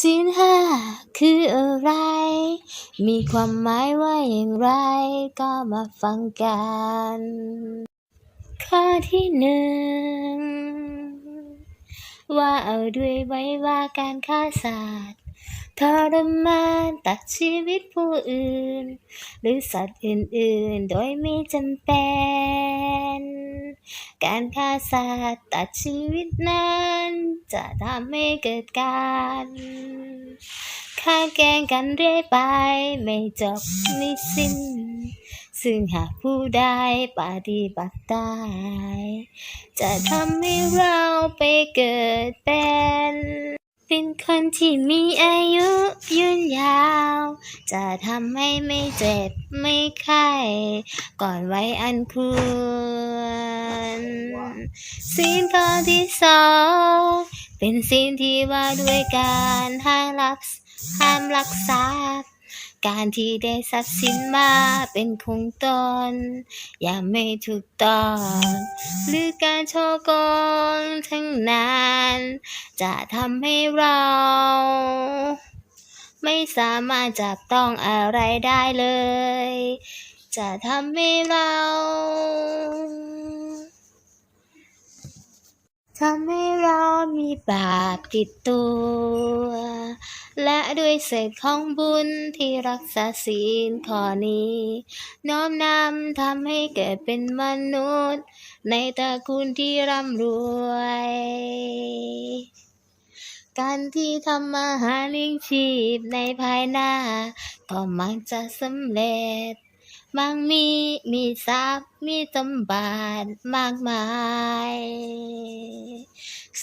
ศีลห้าคืออะไร มีความหมายว่าอย่างไร ก็มาฟังกัน ข้อที่หนึ่ง ว่าเอาด้วยไว้ว่าการฆ่าสัตว์ทรมานตัดชีวิตผู้อื่น หรือสัตว์อื่นๆ โดยไม่จำเป็น การฆ่าสัตว์ตัดชีวิตนั้น จะทำให้เกิดการฆ่าแกล้งกันเรื่อยไป ไม่จบไม่สิ้น ซึ่งหากผู้ใดปฏิบัติได้จะทำให้เราไปเกิดเป็น เป็นคนที่มีอายุยืนยาว จะทำให้ไม่เจ็บไม่ไข้ก่อนไว้อันควรศีลข้อที่สอง เป็นศีลที่ว่าด้วยการห้ามลักห้ามลักทรัพย์การที่ได้ทรัพย์สินมาเป็นของตนอย่าไม่ถูกต้อง หรือการโชว์โกงทั้งนั้น จะทำให้เรา ไม่สามารถจับต้องอะไรได้เลย จะทำให้เรา ทำให้เรามีบาปติดตัว และด้วยเศษของบุญที่รักษาศีลข้อนี้ น้อมนำทำให้เกิดเป็นมนุษย์ ในตระกูลที่ร่ำรวย การที่ทำมาหาเลี้ยงชีพในภายหน้า ก็มักจะสำเร็จบางมีมีทรัพย์มีสมบัติมากมาย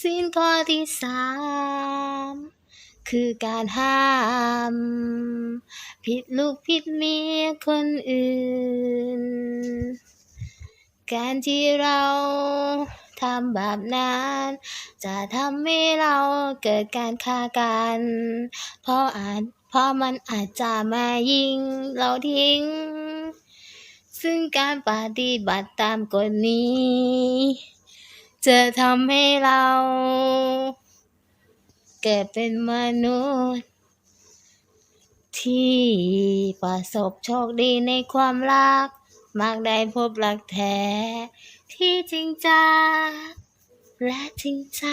ศีลข้อที่สามคือการห้าม ผิดลูกผิดเมียคนอื่น การที่เราทำแบบนั้น จะทำให้เราเกิดการฆ่ากัน เพราะอาจเพราะมันอาจจะมายิงเราทิ้ง ซึ่งการปฏิบัติตามกฎนี้ จะทำให้เรา เกิดเป็นมนุษย์ ที่ประสบโชคดีในความรักมักได้พบรักแท้ ที่จริงจังและจริงใจ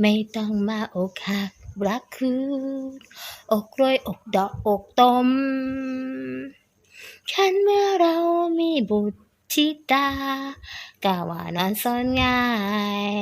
ไม่ต้องมาอกหักรักคืออกรวยอกดอกอกตมฉันเมื่อเรามีบุตรธิดา กะว่า นอนสนง่าย